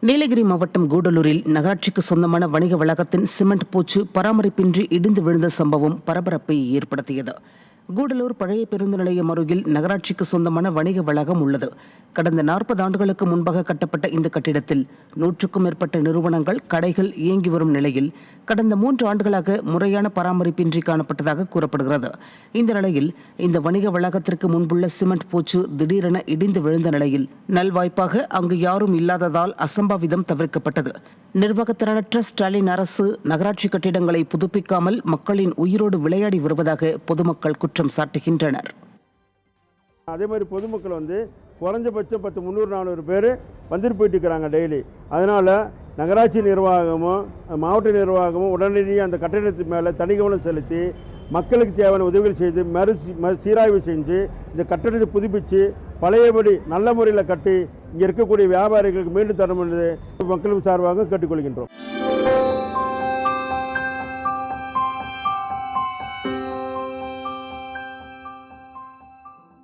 நீலகிரி மாவட்டம் கூடலூரில் நகராட்சிக்கு சொந்தமான வணிக வளாகத்தின் சிமெண்ட் பூச்சு பராமரிப்பின்றி இடிந்து விழுந்த சம்பவம் பரபரப்பை ஏற்படுத்தியது. கூடலூர் பழைய பேருந்து நிலையம் அருகில் நகராட்சிக்கு சொந்தமான வணிக வளாகம் உள்ளது. கடந்த நாற்பது ஆண்டுகளுக்கு முன்பாக கட்டப்பட்ட இந்த கட்டிடத்தில் நூற்றுக்கும் மேற்பட்ட நிறுவனங்கள் கடைகள் இயங்கி வரும் நிலையில் கடந்த மூன்று ஆண்டுகளாக முறையான பராமரிப்பின்றி காணப்பட்டதாக கூறப்படுகிறது. இந்த நிலையில் இந்த வணிக வளாகத்திற்கு முன்புள்ள சிமெண்ட் பூச்சு திடீரென இடிந்து விழுந்த நிலையில் நல்வாய்ப்பாக அங்கு யாரும் இல்லாததால் அசம்பாவிதம் தவிர்க்கப்பட்டது. நிர்வாகத்திறனற்ற ஸ்டாலின் அரசு நகராட்சி கட்டிடங்களை புதுப்பிக்காமல் மக்களின் உயிரோடு விளையாடி வருவதாக பொதுமக்கள் குற்றம் சாட்டுகின்றனர். அதே மாதிரி பொதுமக்கள் வந்து குறைஞ்சபட்சம் பத்து முந்நூறு நானூறு பேர் வந்துட்டு போயிட்டு இருக்கிறாங்க டெய்லி. அதனால் நகராட்சி நிர்வாகமும் மாவட்ட நிர்வாகமும் உடனடியாக அந்த கட்டிடத்தின் மேலே தனி கவனம் செலுத்தி மக்களுக்கு தேவையான உதவிகள் செய்து மறு சீராய்வு செஞ்சு இந்த கட்டிடத்தை புதுப்பித்து பழையபடி நல்ல முறையில் கட்டி இங்கே இருக்கக்கூடிய வியாபாரிகளுக்கு மீண்டும் தரணும் மக்களும் சார்பாக கேட்டுக்கொள்கின்றோம்.